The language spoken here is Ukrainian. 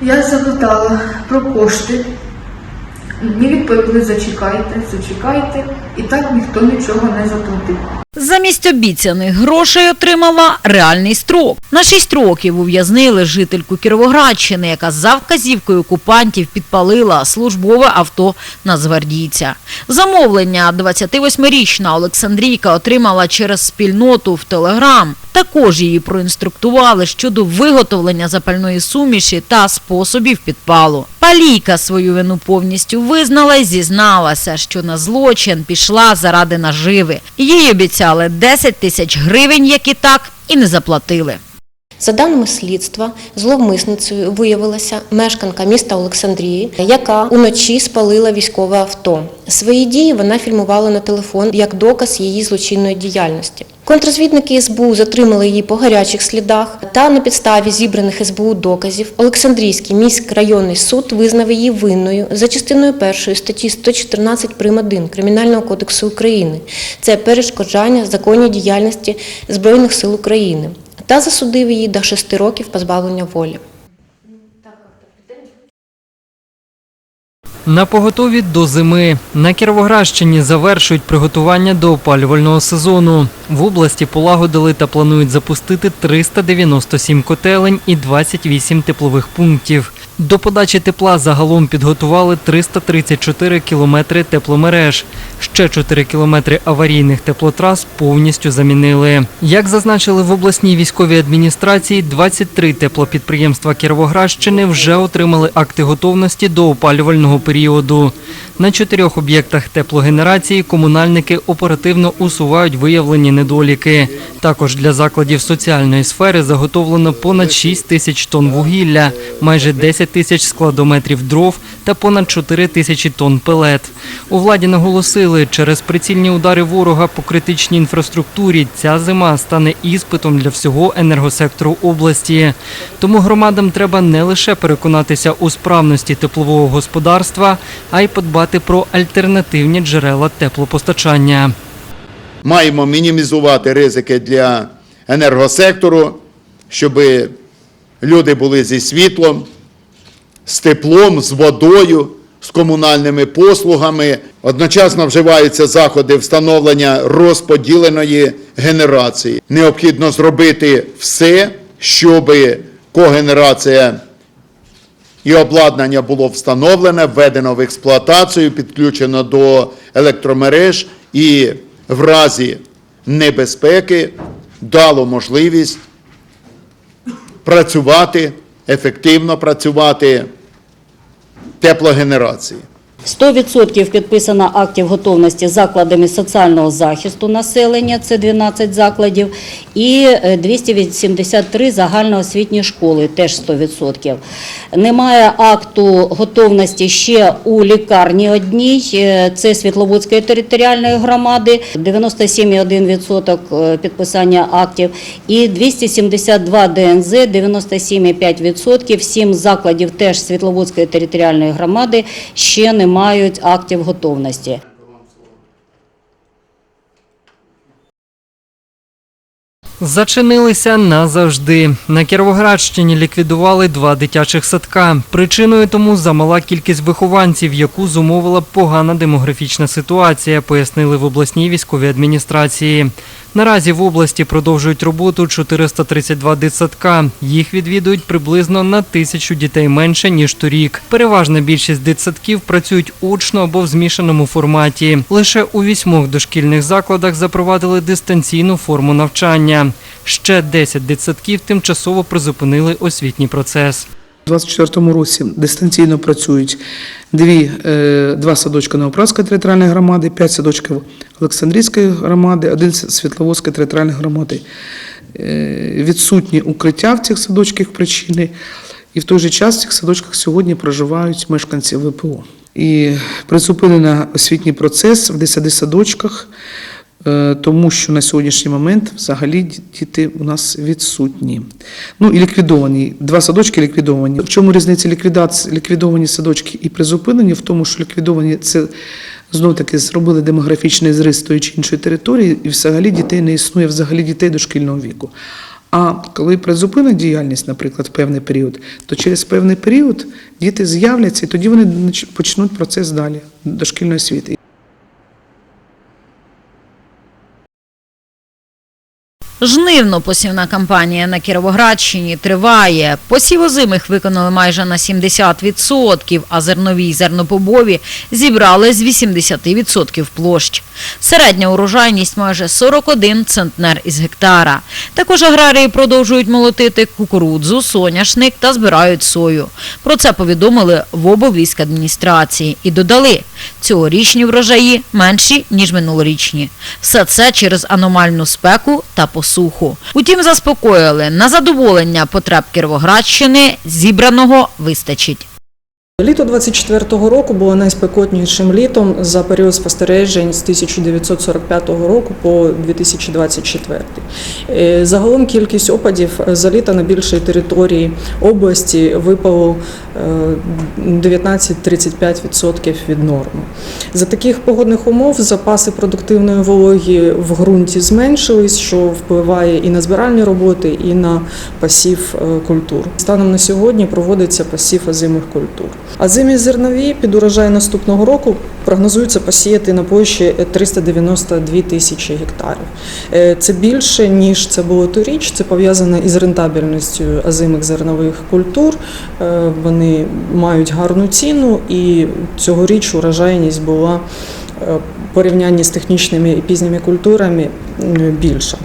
Я запитала про кошти. Мені відповіли, зачекайте, зачекайте. І так ніхто нічого не заплатив. Замість обіцяних грошей отримала реальний строк. На шість років ув'язнили жительку Кіровоградщини, яка за вказівкою окупантів підпалила службове авто нацгвардійця. Замовлення 28-річна Олександрійка отримала через спільноту в Телеграм. Також її проінструктували щодо виготовлення запальної суміші та способів підпалу. Палійка свою вину повністю визнала і зізналася, що на злочин пішла заради наживи. Їй обіцяли 10 тисяч гривень, які так і не заплатили. За даними слідства, зловмисницею виявилася мешканка міста Олександрії, яка уночі спалила військове авто. Свої дії вона фільмувала на телефон як доказ її злочинної діяльності. Контррозвідники СБУ затримали її по гарячих слідах та на підставі зібраних СБУ доказів Олександрійський міськрайонний суд визнав її винною за частиною першої статті 114 прим. 1 Кримінального кодексу України. Це перешкоджання законній діяльності Збройних сил України та засудив її до 6 років позбавлення волі. На поготові до зими на Кіровоградщині завершують приготування до опалювального сезону. В області полагодили та планують запустити 397 котелень і 28 теплових пунктів. До подачі тепла загалом підготували 334 кілометри тепломереж. Ще 4 кілометри аварійних теплотрас повністю замінили. Як зазначили в обласній військовій адміністрації, 23 теплопідприємства Кіровоградщини вже отримали акти готовності до опалювального періоду. На чотирьох об'єктах теплогенерації комунальники оперативно усувають виявлені недоліки. Також для закладів соціальної сфери заготовлено понад 6 тисяч тонн вугілля, майже 10 тисяч складометрів дров та понад 4 тисячі тонн пелет. У владі наголосили, через прицільні удари ворога по критичній інфраструктурі ця зима стане іспитом для всього енергосектору області. Тому громадам треба не лише переконатися у справності теплового господарства, а й подбати про альтернативні джерела теплопостачання. маємо мінімізувати ризики для енергосектору, щоб люди були зі світлом, з теплом, з водою, з комунальними послугами. Одночасно вживаються заходи встановлення розподіленої генерації. Необхідно зробити все, щоб когенерація і обладнання було встановлене, введено в експлуатацію, підключено до електромереж і в разі небезпеки дало можливість працювати, ефективно працювати теплогенерації. 100% підписано актів готовності закладами соціального захисту населення, це 12 закладів, і е, 283 загальноосвітні школи, теж 100%. Немає акту готовності ще у лікарні одній, е, це Світловодської територіальної громади, 97,1% е, підписання актів, і 272 ДНЗ, 97,5%, 7 закладів теж Світловодської територіальної громади ще не мають актів готовності. Зачинилися назавжди. На Кіровоградщині ліквідували два дитячих садка. Причиною тому замала кількість вихованців, яку зумовила погана демографічна ситуація, пояснили в обласній військовій адміністрації. Наразі в області продовжують роботу 432 дитсадка. Їх відвідують приблизно на тисячу дітей менше ніж торік. Переважна більшість дитсадків працюють очно або в змішаному форматі. Лише у вісьмох дошкільних закладах запровадили дистанційну форму навчання. Ще 10 дитсадків тимчасово призупинили освітній процес. У 2024 році дистанційно працюють дві, е, два садочки Новопраської територіальної громади, п'ять садочків Олександрійської громади, один Світловодської територіальної громади. Е, Відсутні укриття в цих садочках причини, і в той же час в цих садочках сьогодні проживають мешканці ВПО. І призупинено освітній процес в 10 садочках, тому що на сьогоднішній момент взагалі діти у нас відсутні. Ну і ліквідовані. Два садочки ліквідовані. В чому різниця ліквідації, ліквідовані садочки і призупинені? В тому, що ліквідовані це знов таки зробили демографічний зріз тої чи іншої території, і взагалі дітей не існує, взагалі дітей дошкільного віку. А коли призупинить діяльність, наприклад, в певний період, то через певний період діти з'являться, і тоді вони почнуть процес далі дошкільної освіти. Жнивно-посівна кампанія на Кіровоградщині триває. Посів озимих виконали майже на 70%, а зернові й зернопобові зібрали з 80% площ. Середня урожайність майже 41 центнер із гектара. Також аграрії продовжують молотити кукурудзу, соняшник та збирають сою. Про це повідомили в облвійськадміністрації і додали, цьогорічні врожаї менші, ніж минулорічні. Все це через аномальну спеку та посуху. Утім, заспокоїли, на задоволення потреб Кіровоградщини зібраного вистачить. Літо 24-го року було найспекотнішим літом за період спостережень з 1945 року по 2024. Е, Загалом кількість опадів за літо на більшій території області випало е, 19-35% від норми. За таких погодних умов запаси продуктивної вологі в ґрунті зменшились, що впливає і на збиральні роботи, і на пасів е, культур. Станом на сьогодні проводиться пасів озимих культур. Озимі зернові під урожай наступного року прогнозується посіяти на площі 392 тисячі гектарів. Е, Це більше ніж це було торіч. Це пов'язано із рентабельністю озимих зернових культур. Е, Вони мають гарну ціну, і цьогоріч урожайність була е, в порівнянні з технічними і пізніми культурами більша.